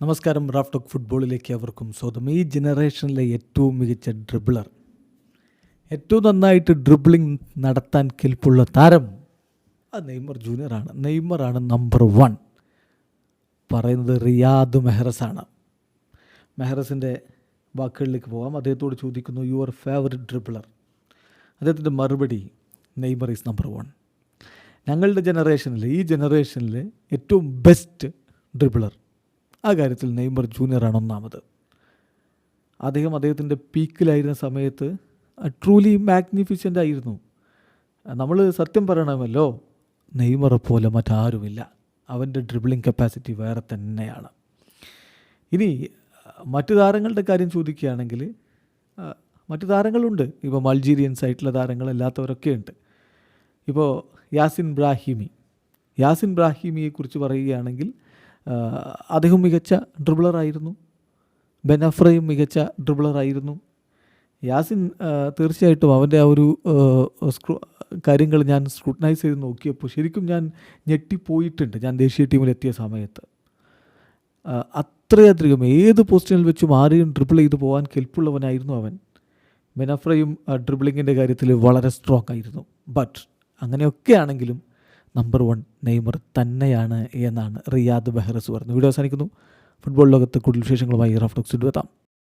നമസ്കാരം Raf talk ഫുട്ബോളിലേക്ക് അവർക്കും സ്വാഗതം. ഈ ജനറേഷനിലെ ഏറ്റവും മികച്ച ഡ്രിബിളർ ഏറ്റവും നന്നായിട്ട് ഡ്രിബിളിംഗ് നടത്താൻ കെൽപ്പുള്ള താരം ആ നെയ്മർ ജൂനിയറാണ് നെയ്മറാണ് നമ്പർ വൺ പറയുന്നത് റിയാദ് മെഹ്റസാണ് മെഹ്റസിന്റെ വാക്കുകളിലേക്ക് പോകാം. അദ്ദേഹത്തോട് ചോദിക്കുന്നു യുവർ ഫേവററ്റ് ഡ്രിബിളർ അദ്ദേഹത്തിന്റെ മറുപടി നെയ്മർ ഈസ് നമ്പർ വൺ ഞങ്ങളുടെ ജനറേഷനിൽ ഈ ജനറേഷനിൽ ഏറ്റവും ബെസ്റ്റ് ഡ്രിബിളർ ആ കാര്യത്തിൽ നെയ്മർ ജൂനിയറാണ് ഒന്നാമത്. അദ്ദേഹം അദ്ദേഹത്തിന്റെ പീക്കിലായിരുന്ന സമയത്ത് ട്രൂലി മാഗ്നിഫിഷ്യന്റ് ആയിരുന്നു. നമ്മൾ സത്യം പറയണമല്ലോ നെയ്മറെ പോലെ മറ്റാരുമില്ല. അവന്റെ ഡ്രിബിളിംഗ് കപ്പാസിറ്റി വേറെ തന്നെയാണ്. ഇനി മറ്റു താരങ്ങളുടെ കാര്യം ചോദിക്കുകയാണെങ്കിൽ മറ്റു താരങ്ങളുണ്ട്. ഇപ്പോൾ മൾജീരിയൻ സൈറ്റിലെ താരങ്ങൾ അല്ലാത്തവരൊക്കെ ഉണ്ട്. ഇപ്പോൾ യാസിൻ ബ്രാഹിമി. യാസിൻ ബ്രാഹിമിയെക്കുറിച്ച് പറയുകയാണെങ്കിൽ അദ്ദേഹം മികച്ച ഡ്രിബിളറായിരുന്നു ബെനഫ്രയും മികച്ച ഡ്രിബിളറായിരുന്നു യാസിൻ തീർച്ചയായിട്ടും അവന്റെ ആ ഒരു സ്ക്രൂ കാര്യങ്ങൾ ഞാൻ സ്ക്രൂട്ടനൈസ് ചെയ്ത് നോക്കിയപ്പോൾ ശരിക്കും ഞാൻ ഞെട്ടിപ്പോയിട്ടുണ്ട് ഞാൻ ദേശീയ ടീമിലെത്തിയ സമയത്ത്. അത്രയധികം ഏത് പൊസിഷനിൽ വെച്ചും ആരെയും ഡ്രിബിൾ ചെയ്ത് പോകാൻ കെൽപ്പുള്ളവനായിരുന്നു അവൻ. മെനഫ്രയും ഡ്രിബിളിങ്ങിന്റെ കാര്യത്തിൽ വളരെ സ്ട്രോങ് ആയിരുന്നു. ബട്ട് അങ്ങനെയൊക്കെ ആണെങ്കിലും നമ്പർ വൺ നെയ്മർ തന്നെയാണ് എന്നാണ് റിയാദ് ബെഹ്റസ് പറഞ്ഞു വീഡിയോ അവസാനിക്കുന്നു. ഫുട്ബോൾ ലോകത്ത് കൂടുതൽ വിശേഷങ്ങളുമായി റഫ്റ്റോക്സ് എത്താം.